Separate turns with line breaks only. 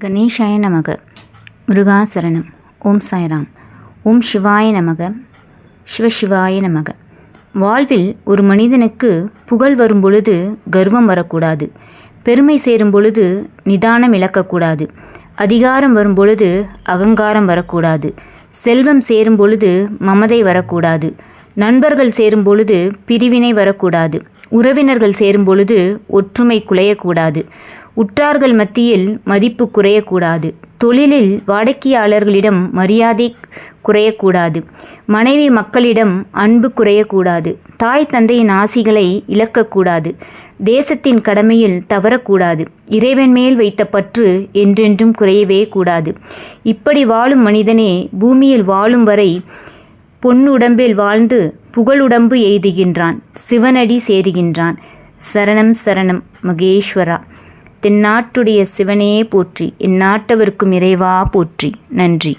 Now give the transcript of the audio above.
கணேஷாய நமக. முருகாசரணம். ஓம் சாய்ராம். ஓம் சிவாய நமக. சிவசிவாய நமக. வாழ்வில் ஒரு மனிதனுக்கு புகழ் வரும் பொழுது கர்வம் வரக்கூடாது. பெருமை சேரும் பொழுது நிதானம் இழக்கக்கூடாது. அதிகாரம் வரும் பொழுது அகங்காரம் வரக்கூடாது. செல்வம் சேரும் பொழுது மமதை வரக்கூடாது. நண்பர்கள் சேரும் பொழுது பிரிவினை வரக்கூடாது. உறவினர்கள் சேரும் பொழுது ஒற்றுமை குலையக்கூடாது. உற்றார்கள் மத்தியில் மதிப்பு குறையக்கூடாது. தொழிலில் வாடிக்கையாளர்களிடம் மரியாதை குறையக்கூடாது. மனைவி மக்களிடம் அன்பு குறையக்கூடாது. தாய் தந்தையின் ஆசிகளை இழக்கக்கூடாது. தேசத்தின் கடமையில் தவறக்கூடாது. இறைவன் மேல் வைத்த பற்று என்றென்றும் குறையவே கூடாது. இப்படி வாழும் மனிதனே பூமியில் வாழும் வரை பொன்னுடம்பில் வாழ்ந்து புகழுடம்பு எய்துகின்றான் சிவனடி சேருகின்றான். சரணம் சரணம் மகேஸ்வரா. தென்னாட்டுடைய சிவனே போற்றி இந்நாட்டவர்க்கும் இறைவா போற்றி. நன்றி.